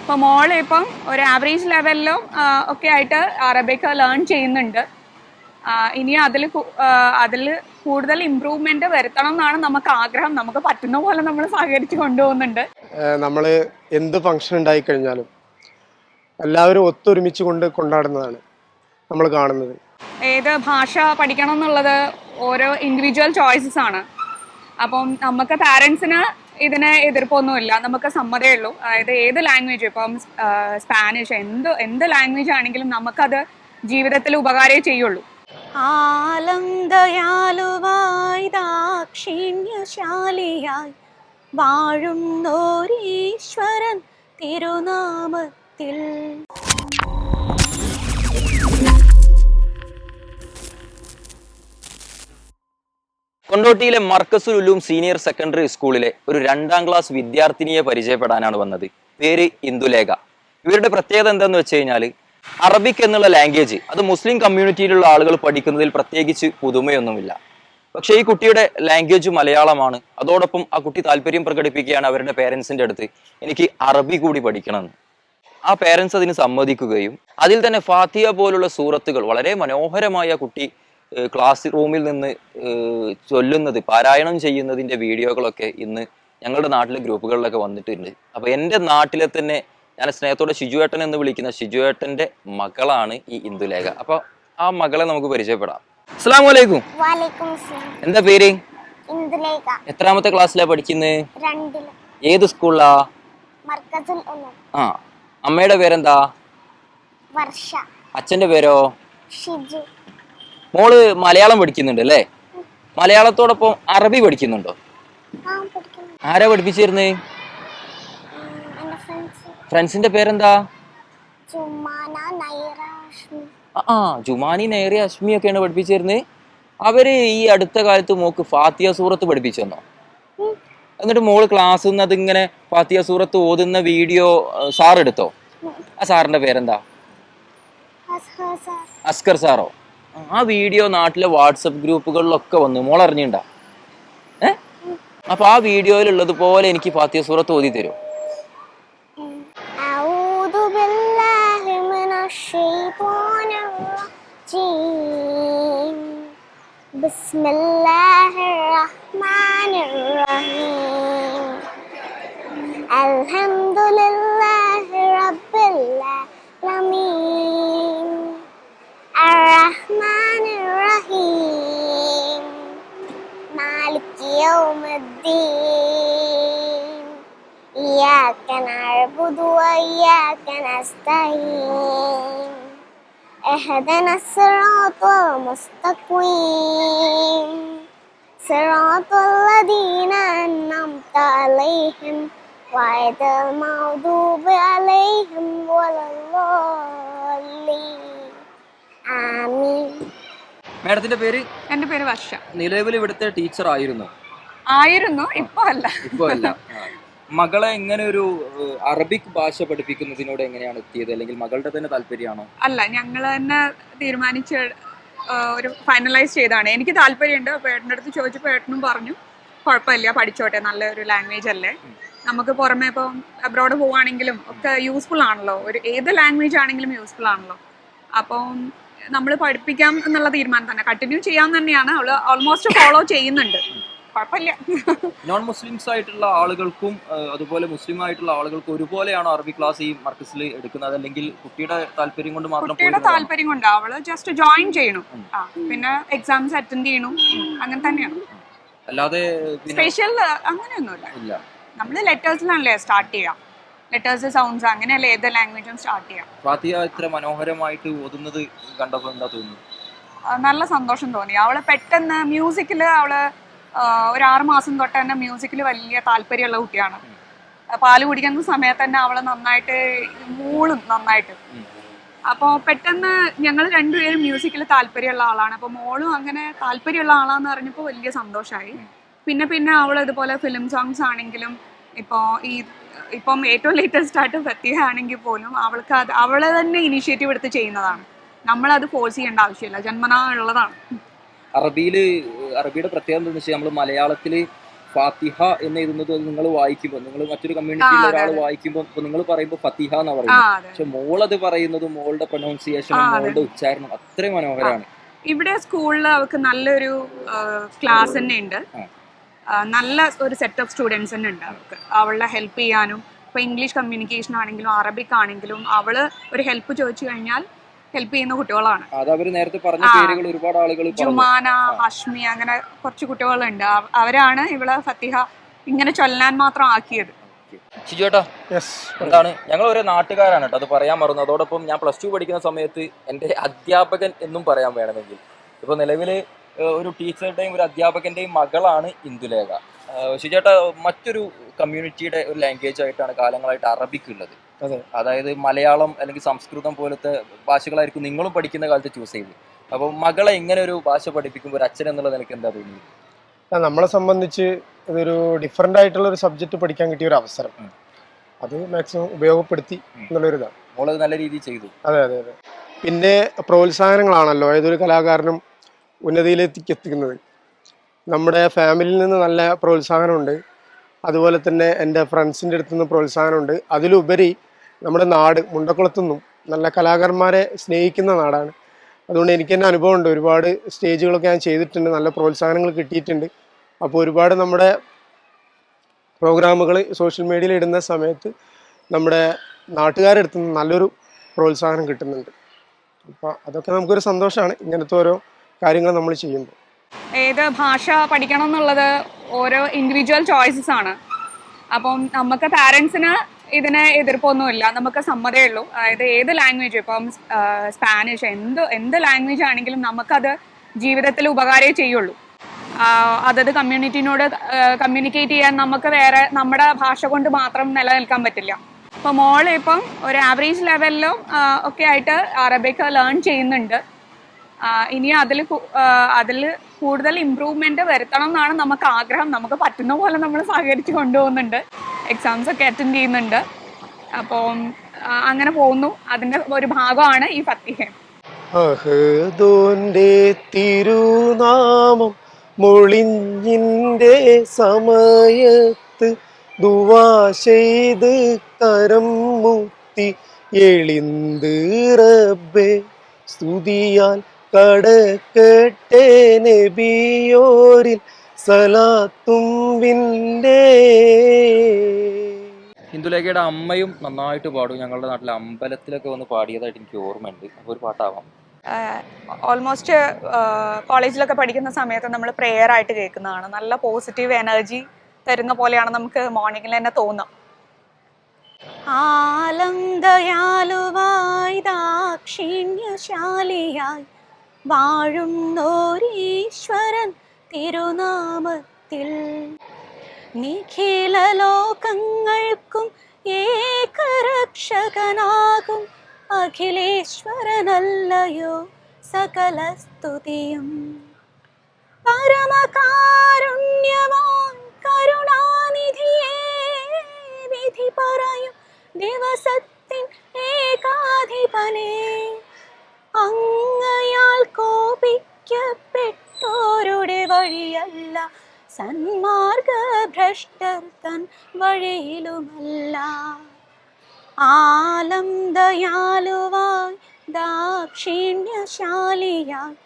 ഇപ്പൊ മോൾ ഇപ്പം ഒരു ആവറേജ് ലെവലിലും ഒക്കെ ആയിട്ട് അറബിക്ക ലേൺ ചെയ്യുന്നുണ്ട്. ഇനി അതിൽ അതിൽ കൂടുതൽ ഇമ്പ്രൂവ്മെന്റ് വരുത്തണം എന്നാണ് നമുക്ക് ആഗ്രഹം. നമുക്ക് പറ്റുന്ന പോലെ നമ്മൾ സഹകരിച്ച് കൊണ്ടുപോകുന്നുണ്ട്. നമ്മൾ എന്ത് ഫംഗ്ഷൻ ഉണ്ടായി കഴിഞ്ഞാലും എല്ലാവരും ഒത്തൊരുമിച്ച് കൊണ്ട് കൊണ്ടാടുന്നതാണ് നമ്മൾ കാണുന്നത്. ഏത് ഭാഷ പഠിക്കണം എന്നുള്ളത് ഓരോ ഇൻഡിവിജ്വൽ ചോയ്സസ് ആണ്. അപ്പം നമുക്ക് പാരൻസിന് ഇതിനെ എതിർപ്പൊന്നുമില്ല. നമുക്ക് സമ്മതേ ഉള്ളൂ. അതായത് ഏത് ലാംഗ്വേജ് ഇപ്പം സ്പാനിഷ് എന്ത് എന്ത് ലാംഗ്വേജ് ആണെങ്കിലും നമുക്കത് ജീവിതത്തിൽ ഉപകാരമേ ചെയ്യുള്ളൂ. ആലം ദയാലുവായി ദാക്ഷിണ്യശാലിയായി വാഴുന്നോരീശ്വരൻ തിരുനാമത്തിൽ. കൊണ്ടോട്ടിയിലെ മർക്കസുൽ ഉലൂം സീനിയർ സെക്കൻഡറി സ്കൂളിലെ ഒരു രണ്ടാം ക്ലാസ് വിദ്യാർത്ഥിനിയെ പരിചയപ്പെടാനാണ് വന്നത്. പേര് ഇന്ദുലേഖ. ഇവരുടെ പ്രത്യേകത എന്താന്ന് വെച്ച് കഴിഞ്ഞാൽ അറബിക് എന്നുള്ള ലാംഗ്വേജ് അത് മുസ്ലിം കമ്മ്യൂണിറ്റിയിലുള്ള ആളുകൾ പഠിക്കുന്നതിൽ പ്രത്യേകിച്ച് പുതുമയൊന്നുമില്ല. പക്ഷേ ഈ കുട്ടിയുടെ ലാംഗ്വേജ് മലയാളമാണ്. അതോടൊപ്പം ആ കുട്ടി താല്പര്യം പ്രകടിപ്പിക്കുകയാണ് അവരുടെ പേരൻസിന്റെ അടുത്ത്. എനിക്ക് അറബി കൂടി പഠിക്കണമെന്ന് ആ പേരൻസ് അതിന് സമ്മതിക്കുകയും അതിൽ തന്നെ ഫാത്തിയ പോലുള്ള സൂറത്തുകൾ വളരെ മനോഹരമായ കുട്ടി ക്ലാസ് റൂമിൽ നിന്ന് ചൊല്ലുന്നത് പാരായണം ചെയ്യുന്നതിന്റെ വീഡിയോകളൊക്കെ ഇന്ന് ഞങ്ങളുടെ നാട്ടിലെ ഗ്രൂപ്പുകളിലൊക്കെ വന്നിട്ടുണ്ട്. അപ്പോൾ എന്റെ നാട്ടിലെ തന്നെ ഞാൻ സ്നേഹത്തോടെ ഷിജുവേട്ടൻ എന്ന് വിളിക്കുന്ന ഷിജുവേട്ടന്റെ മകളാണ് ഈ ഇന്ദുലേഖ. അപ്പോൾ ആ മകളെ നമുക്ക് പരിചയപ്പെടാം. അസ്സാം വലൈക്കും എന്താ പേര്? എത്രാമത്തെ ക്ലാസ്സിലാ പഠിക്കുന്നത് ഏത് സ്കൂളിലാ? ആ അമ്മയുടെ പേരെന്താ? വർഷ. അച്ഛന്റെ പേരോ? ഷിജു. മോൾ മലയാളം പഠിക്കുന്നുണ്ട് അല്ലേ? മലയാളത്തോടൊപ്പം അറബി പഠിക്കുന്നുണ്ടോ? ആരാ പഠിപ്പിച്ചിരുന്നേ? ഫ്രണ്ട്സിന്റെ പേരെന്താ? അഷ്മി ആ, ജുമാനി നൈറി അശ്മി ഒക്കെയാണ് പഠിപ്പിച്ചിരുന്നത് അവർ ഈ അടുത്ത കാലത്ത് മോക്ക് ഫാത്തിയ സൂറത്ത് പഠിപ്പിച്ചു തന്നോ എന്നിട്ട് മോൾ ക്ലാസ് നിന്ന് അതിങ്ങനെ ഫാത്തിയ സൂറത്ത് ഓതുന്ന വീഡിയോ സാർ എടുത്തോ ആ സാറിന്റെ പേരെന്താ? അസ്കർ സാറോ? ആ വീഡിയോ നാട്ടിലെ വാട്സപ്പ് ഗ്രൂപ്പുകളിലൊക്കെ വന്നു മോൾ അറിഞ്ഞിണ്ടാ ഏ അപ്പൊ ആ വീഡിയോയിലുള്ളത് പോലെ എനിക്ക് ഫാത്തിയ സൂറത്ത് ഓതി തരും أعوذ بالله من الشيطان الرجيم بسم الله الرحمن الرحيم الحمد لله رب العالمين يوم الدين إياك نعبد وإياك نستعين اهدنا الصراط المستقيم صراط الذين أنعمت عليهم غير المغضوب عليهم ولا الضالين آمين മാഡത്തിന്റെ പേര് എൻ്റെ പേര് വർഷ നിലവിൽ ഇവിടുത്തെ ടീച്ചർ ആയിരുന്നു ആയിരുന്നു ഇപ്പൊ അല്ല. ഇപ്പൊ അല്ല. മകളെ എങ്ങനെ ഒരു അറബിക് ഭാഷ പഠിപ്പിക്കുന്നതിനോട് എങ്ങനെയാണ് എത്തിയത്? അല്ലെങ്കിൽ മകളുടെ തന്നെ താല്പര്യമാണോ? അല്ല ഞങ്ങൾ തന്നെ തീരുമാനിച്ച ഒരു ഫൈനലൈസ് ചെയ്താണ് എനിക്ക് താല്പര്യമുണ്ട്. അപ്പോൾ ഏട്ടന്റെ അടുത്ത് ചോദിച്ചപ്പോൾ ഏട്ടനും പറഞ്ഞു കുഴപ്പമില്ല പഠിച്ചോട്ടെ. നല്ലൊരു ലാംഗ്വേജ് അല്ലേ? നമുക്ക് പുറമെ ഇപ്പം അബ്രോഡ് പോവുകയാണെങ്കിലും ഒക്കെ യൂസ്ഫുൾ ആണല്ലോ. ഒരു ഏത് ലാംഗ്വേജ് ആണെങ്കിലും യൂസ്ഫുൾ ആണല്ലോ. അപ്പം നമ്മൾ പഠിപ്പിക്കാം എന്നുള്ള തീരുമാനം തന്നെ. കണ്ടിന്യൂ ചെയ്യാൻ തന്നെയാണ്. അവൾ ഓൾമോസ്റ്റ് ഫോളോ ചെയ്യുന്നുണ്ട്. കുഴപ്പമില്ല. നോൺ മുസ്ലിംസ് ആയിട്ടുള്ള ആളുകൾക്കും അതുപോലെ മുസ്ലിം ആയിട്ടുള്ള ആളുകൾക്കും ഒരുപോലെയാണ് അറബി ക്ലാസ് ഈ മർക്കസിൽ എടുക്കുന്നത്. അല്ലെങ്കിൽ കുട്ടിയുടെ താല്പര്യം കൊണ്ട് മാത്രം കുട്ടിയുടെ? താല്പര്യം കൊണ്ട്. അവൾ ജസ്റ്റ് ജോയിൻ ചെയ്യണം. പിന്നെ എക്സാംസ് അറ്റൻഡ് ചെയ്യണം. അങ്ങനെ തന്നെയാണ്. അല്ലാതെ സ്പെഷ്യൽ അങ്ങനെയൊന്നുമില്ല. ഇല്ല. നമ്മൾ ലെറ്റേഴ്സിലാണല്ലേ സ്റ്റാർട്ട് ചെയ്യാം. ലെറ്റേഴ്സ് സൗണ്ട്സ് അങ്ങനെയല്ലേ ഏത് ലാംഗ്വേജും സ്റ്റാർട്ട് ചെയ്യാം. ഫാത്തിയ ഇത്ര മനോഹരമായിട്ട് ഓതുന്നത് കണ്ടപ്പോൾ എന്താ തോന്നുന്നു നല്ല സന്തോഷം തോന്നി. അവൾ പെട്ടെന്ന് മ്യൂസിക്കിൽ അവൾ ഒരു ആറ് മാസം തൊട്ട് തന്നെ മ്യൂസിക്കിൽ വലിയ താല്പര്യമുള്ള കുട്ടിയാണ്. പാൽ പാൽ കുടിക്കുന്ന സമയത്ത് തന്നെ അവൾ നന്നായിട്ട് മൂളും നന്നായിട്ട്. അപ്പോൾ പെട്ടെന്ന് ഞങ്ങൾ രണ്ടുപേരും മ്യൂസിക്കിൽ താല്പര്യമുള്ള ആളാണ്. അപ്പോൾ മോളും അങ്ങനെ താല്പര്യമുള്ള ആളാന്ന് പറഞ്ഞപ്പോൾ വലിയ സന്തോഷമായി പിന്നെ പിന്നെ അവൾ ഇതുപോലെ ഫിലിം സോങ്സ് ആണെങ്കിലും ഇപ്പോൾ ഈ ഇപ്പം ഏറ്റവും ലേറ്റസ്റ്റ് ആയിട്ട് ഫത്തിഹ ആണെങ്കിൽ പോലും അവൾക്ക് അത് അവളെ തന്നെ ഇനിഷ്യേറ്റീവ് എടുത്ത് ചെയ്യുന്നതാണ്. നമ്മളത് ഫോഴ്സ് ചെയ്യേണ്ട ആവശ്യമില്ല. ജന്മനാ ഉള്ളതാണ്. അറബിയിൽ അറബിയുടെ പ്രത്യേകത എന്താണെന്ന് വെച്ചാൽ നമ്മൾ മലയാളത്തിൽ ഫാത്തിഹ എന്ന് എഴുതുന്നത് നിങ്ങൾ വായിക്കുമ്പോൾ നിങ്ങൾ മറ്റൊരു കമ്മ്യൂണിറ്റിയിലെ ആ, ഒരാൾ വായിക്കുമ്പോൾ ഇപ്പൊ നിങ്ങൾ പറയുമ്പോൾ ഫത്തിഹ എന്ന് പറയും പറയുന്നത് അതെ. പക്ഷെ മോളത് പറയുന്നത് മോളുടെ പ്രൊനൗൺസിയേഷൻ മോളുടെ ഉച്ചാരണം അത്രയും മനോഹരമാണ് ഇവിടെ സ്കൂളിൽ അവർക്ക് നല്ലൊരു ക്ലാസ് തന്നെ ഉണ്ട്. നല്ല ഒരു സെറ്റ് ഓഫ് സ്റ്റുഡൻസ് തന്നെ ഉണ്ട് അവർക്ക് അവളെ ഹെൽപ്പ് ചെയ്യാനും ഇപ്പൊ ഇംഗ്ലീഷ് കമ്മ്യൂണിക്കേഷൻ ആണെങ്കിലും അറബിക് ആണെങ്കിലും അവൾ ഒരു ഹെൽപ്പ് ചോദിച്ചു കഴിഞ്ഞാൽ ഹെൽപ്പ് ചെയ്യുന്ന കുട്ടികളാണ്. അത് നേരത്തെ പറഞ്ഞ. പേരുകൾ ഒരുപാട് ആളുകൾ ജുമാന ഹഷ്മി അങ്ങനെ കുറച്ച് കുട്ടികളുണ്ട്. അവരാണ് ഇവളെ ഫത്തിഹ ഇങ്ങനെ ചൊല്ലാൻ മാത്രം ആക്കിയത്. എന്താണ്? ഞങ്ങൾ ഒരു നാട്ടുകാരാണ് കേട്ടോ അത് പറയാൻ മറന്നു. അതോടൊപ്പം ഞാൻ പ്ലസ് ടു പഠിക്കുന്ന സമയത്ത് എന്റെ അധ്യാപകൻ എന്നും പറയാൻ വേണമെങ്കിൽ. ഇപ്പോൾ നിലവിൽ ഒരു ടീച്ചറുടെയും ഒരു അധ്യാപകന്റെയും മകളാണ് ഇന്ദുലേഖ. ഏഹ് മറ്റൊരു കമ്മ്യൂണിറ്റിയുടെ ഒരു ലാംഗ്വേജ് ആയിട്ടാണ് കാലങ്ങളായിട്ട് അറബിക് ഉള്ളത്. അതായത് മലയാളം അല്ലെങ്കിൽ സംസ്കൃതം പോലത്തെ ഭാഷകളായിരിക്കും നിങ്ങളും പഠിക്കുന്ന കാലത്ത് ചൂസ് ചെയ്തത്. അപ്പോൾ മകളെ ഇങ്ങനെ ഒരു ഭാഷ പഠിപ്പിക്കുമ്പോൾ ഒരു അച്ഛൻ എന്നുള്ള നിലയ്ക്ക് എന്താ തോന്നിയത്? നമ്മളെ സംബന്ധിച്ച് ഇതൊരു ഡിഫറെന്റ് ആയിട്ടുള്ള ഒരു സബ്ജക്റ്റ് പഠിക്കാൻ കിട്ടിയ ഒരു അവസരം. അത് മാക്സിമം ഉപയോഗപ്പെടുത്തി. എന്നുള്ളൊരു ഇതാണ്. മോളത് നല്ല രീതിയിൽ ചെയ്തു. അതെ അതെ അതെ. പിന്നെ പ്രോത്സാഹനങ്ങളാണല്ലോ. ഏതൊരു കലാകാരനും ഉന്നതിയിലേക്ക് എത്തിക്കുന്നത്. നമ്മുടെ ഫാമിലിയിൽ നിന്ന് നല്ല പ്രോത്സാഹനമുണ്ട്. അതുപോലെ തന്നെ എന്റെ ഫ്രണ്ട്സിന്റെ അടുത്തുനിന്ന് പ്രോത്സാഹനമുണ്ട്. അതിലുപരി നമ്മുടെ നാട് മുണ്ടക്കുളത്തുനിന്നും നല്ല കലാകാരന്മാരെ സ്നേഹിക്കുന്ന നാടാണ്. അതുകൊണ്ട് എനിക്ക് തന്നെ അനുഭവമുണ്ട്. ഒരുപാട് സ്റ്റേജുകളൊക്കെ ഞാൻ ചെയ്തിട്ടുണ്ട്. നല്ല പ്രോത്സാഹനങ്ങൾ കിട്ടിയിട്ടുണ്ട്. അപ്പോൾ ഒരുപാട് നമ്മുടെ പ്രോഗ്രാമുകൾ സോഷ്യൽ മീഡിയയിൽ ഇടുന്ന സമയത്ത് നമ്മുടെ നാട്ടുകാരെടുത്ത് നിന്ന് നല്ലൊരു പ്രോത്സാഹനം കിട്ടുന്നുണ്ട്. അപ്പോൾ അതൊക്കെ നമുക്കൊരു സന്തോഷമാണ്. ഇങ്ങനത്തെ ഓരോ കാര്യങ്ങൾ നമ്മൾ ചെയ്യുമ്പോൾ. ഏത് ഭാഷ പഠിക്കണം എന്നുള്ളത് ഓരോ ഇൻഡിവിജ്വൽ ചോയ്സസ് ആണ്. അപ്പം നമുക്ക് പാരൻസിന് ഇതിന് എതിർപ്പൊന്നുമില്ല. നമുക്ക് സമ്മതേ ഉള്ളൂ. അതായത് ഏത് ലാംഗ്വേജ് ഇപ്പം സ്പാനിഷ് എന്ത് എന്ത് ലാംഗ്വേജ് ആണെങ്കിലും നമുക്കത് ജീവിതത്തിൽ ഉപകാരമേ ചെയ്യുള്ളൂ. അതത് കമ്മ്യൂണിറ്റിനോട് കമ്മ്യൂണിക്കേറ്റ് ചെയ്യാൻ നമുക്ക് വേറെ നമ്മുടെ ഭാഷ കൊണ്ട് മാത്രം നിലനിൽക്കാൻ പറ്റില്ല. ഇപ്പം മോൾ ഇപ്പം ഒരു ആവറേജ് ലെവലിലും ഒക്കെ ആയിട്ട് അറബിക് ലേൺ ചെയ്യുന്നുണ്ട്. ഇനി അതിൽ അതിൽ കൂടുതൽ ഇമ്പ്രൂവ്മെന്റ് വരുത്തണം എന്നാണ് നമുക്ക് ആഗ്രഹം. നമുക്ക് പറ്റുന്ന പോലെ നമ്മൾ സഹകരിച്ച് കൊണ്ടുപോകുന്നുണ്ട്. എക്സാംസ് ഒക്കെ അറ്റൻഡ് ചെയ്യുന്നുണ്ട്. അപ്പോൾ അങ്ങനെ പോകുന്നു. അതിന്റെ ഒരു ഭാഗമാണ് ഈ ഫത്തിഹം. തിരുനാമം മൊളിഞ്ഞിന്റെ സമയത്ത് ദുവാ കരം മുത്തി എളിന്ത് സ്തുതിയാൽ കടക്കട്ടെ നബിയോരിൽ ഹിന്ദുലേഖയുടെ അമ്മയും നന്നായിട്ട് പാടും. ഞങ്ങളുടെ നാട്ടിലെ അമ്പലത്തിലൊക്കെ വന്ന് പാടിയതായിട്ട് എനിക്ക് ഓർമ്മയുണ്ട്. അപ്പോൾ ഒരു പാട്ടാവാം. ഓൾമോസ്റ്റ് കോളേജിലൊക്കെ പഠിക്കുന്ന സമയത്ത് നമ്മൾ പ്രെയർ ആയിട്ട് കേൾക്കുന്നതാണ്. നല്ല പോസിറ്റീവ് എനർജി തരുന്ന പോലെയാണ് നമുക്ക് മോർണിംഗിൽ തന്നെ തോന്നാം. ആലം ദയാലുവായി ദാക്ഷിണ്യശാലിയായി വാഴുന്നോരീശ്വരൻ തിരുനാമത്തിൽ നിഖില ലോകങ്ങൾക്കും ഏകരക്ഷകനാകും അഖിലേശ്വരനല്ലയോ സകല സ്തുതിയും പരമകാരുണ്യവാൻ കരുണാനിധിയേ വിധി പറയും ദിവസത്തിൻ ഏകാധിപനേ. അങ്ങയാൽ കോപിക്കപ്പെട്ടോരുടെ വഴിയല്ല. സന്മാർഗ ഭ്രഷ്ടർ തൻ വഴിയിലുമല്ല. ആലം ദയാലുവായി ദാക്ഷിണ്യശാലിയായി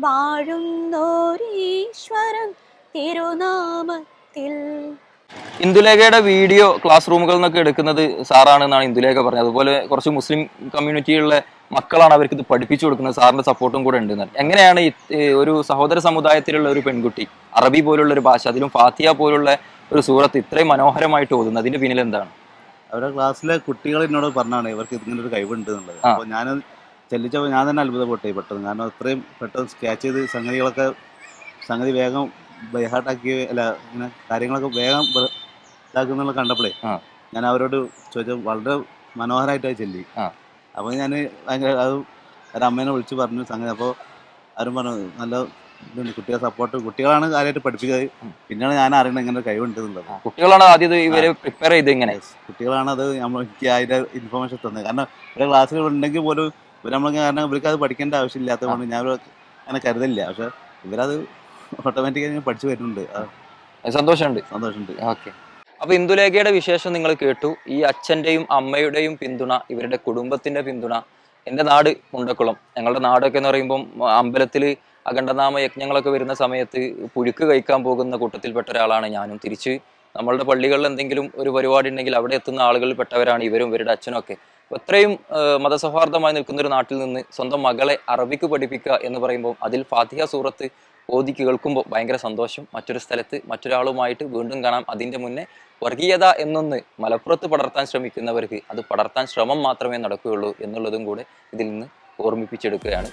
വാഴുന്നോരീശ്വരൻ തിരുനാമത്തിൽ. ഇന്ദുലേഖയുടെ വീഡിയോ ക്ലാസ് റൂമുകളിൽ നിന്നൊക്കെ എടുക്കുന്നത് സാറാണെന്നാണ് ഇന്ദുലേഖ പറഞ്ഞത്. അതുപോലെ കുറച്ച് മുസ്ലിം കമ്മ്യൂണിറ്റിയിലുള്ള മക്കളാണ് അവർക്ക് ഇത് പഠിപ്പിച്ചു കൊടുക്കുന്നത്. സാറിന്റെ സപ്പോർട്ടും കൂടെ ഉണ്ട്. എങ്ങനെയാണ് ഒരു സഹോദര സമുദായത്തിലുള്ള ഒരു പെൺകുട്ടി അറബി പോലുള്ള ഒരു ഭാഷ അതിലും ഫാത്തിയ പോലുള്ള ഒരു സൂറത്ത് ഇത്രയും മനോഹരമായിട്ട് ഓതുന്നത് അതിന്റെ പിന്നിൽ എന്താണ്? അവരുടെ ക്ലാസ്സിലെ കുട്ടികൾ എന്നോട് പറഞ്ഞാണ് ഇവർക്ക് ഇങ്ങനെ ഒരു കഴിവുണ്ട് എന്നുള്ളത്. അപ്പോൾ ഞാൻ ചെല്ലിച്ചപ്പോൾ ഞാൻ തന്നെ അത്ഭുതപ്പെട്ടു. പെട്ടെന്ന് കാരണം അത്രയും പെട്ടെന്ന് സ്കാച്ച് ചെയ്ത് സംഗതികളൊക്കെ സംഗതി വേഗം ബൈഹാർട്ടാക്കി അല്ല ഇങ്ങനെ കാര്യങ്ങളൊക്കെ വേഗം ഇതാക്കുന്നുള്ള കണ്ടപ്പോഴേ ഞാൻ അവരോട് ചോദിച്ചത് വളരെ മനോഹരമായിട്ട് ചെല്ലി. അപ്പോൾ ഞാൻ ഭയങ്കര അത് അമ്മേനെ വിളിച്ച് പറഞ്ഞു സംഗതി അപ്പോൾ അവരും പറഞ്ഞു നല്ല ഇതുണ്ട് കുട്ടികളെ സപ്പോർട്ട് കുട്ടികളാണ് കാര്യമായിട്ട് പഠിപ്പിക്കുന്നത്. പിന്നെയാണ് ഞാൻ അറിയുന്നത് ഇങ്ങനെ ഒരു കഴിവുണ്ട് എന്നുള്ളത്. കുട്ടികളാണ് ആദ്യം ഇവരെ പ്രിപ്പയർ ചെയ്ത് ഇങ്ങനെ. കുട്ടികളാണ് അത് നമ്മൾ എനിക്ക് അതിന്റെ ഇൻഫർമേഷൻ തന്നത്. കാരണം ഇവരുടെ ക്ലാസ്സിൽ ഉണ്ടെങ്കിൽ പോലും ഇവർ നമ്മൾ കാരണം ഇവർക്ക് അത് പഠിക്കേണ്ട ആവശ്യമില്ലാത്തതുകൊണ്ട് ഞാൻ അങ്ങനെ കരുതലില്ല. പക്ഷെ ഇവരത് ഓട്ടോമാറ്റിക്കായി പഠിച്ചു വരുന്നുണ്ട്. സന്തോഷമുണ്ട്. സന്തോഷമുണ്ട്. ഓക്കെ. അപ്പൊ ഇന്ദുലേഖയുടെ വിശേഷം നിങ്ങൾ കേട്ടു. ഈ അച്ഛന്റെയും അമ്മയുടെയും പിന്തുണ ഇവരുടെ കുടുംബത്തിന്റെ പിന്തുണ എന്റെ നാട് മുണ്ടക്കുളം. ഞങ്ങളുടെ നാടൊക്കെ എന്ന് പറയുമ്പോൾ അമ്പലത്തിൽ അഖണ്ഡനാമ യജ്ഞങ്ങളൊക്കെ വരുന്ന സമയത്ത് പുഴുക്ക് കഴിക്കാൻ പോകുന്ന കൂട്ടത്തിൽപ്പെട്ട ഒരാളാണ് ഞാനും. തിരിച്ച് നമ്മളുടെ പള്ളികളിൽ എന്തെങ്കിലും ഒരു പരിപാടി ഉണ്ടെങ്കിൽ അവിടെ എത്തുന്ന ആളുകളിൽ പെട്ടവരാണ് ഇവരും ഇവരുടെ അച്ഛനും ഒക്കെ. ഇത്രയും മതസൗഹാർദ്ദമായി നിൽക്കുന്ന ഒരു നാട്ടിൽ നിന്ന് സ്വന്തം മകളെ അറബിക്ക് പഠിപ്പിക്കുക എന്ന് പറയുമ്പോൾ അതിൽ ഫാത്തിഹ സൂറത്ത് ഓതി കേൾക്കുമ്പോൾ ഭയങ്കര സന്തോഷം. മറ്റൊരു സ്ഥലത്ത് മറ്റൊരാളുമായിട്ട് വീണ്ടും കാണാം. അതിന്റെ മുന്നേ വർഗീയത എന്നൊന്ന് മലപ്പുറത്ത് പടർത്താൻ ശ്രമിക്കുന്നവർക്ക് അത് പടർത്താൻ ശ്രമം മാത്രമേ നടക്കുകയുള്ളൂ എന്നുള്ളതും കൂടെ ഇതിൽ നിന്ന് ഓർമ്മിപ്പിച്ചെടുക്കുകയാണ്.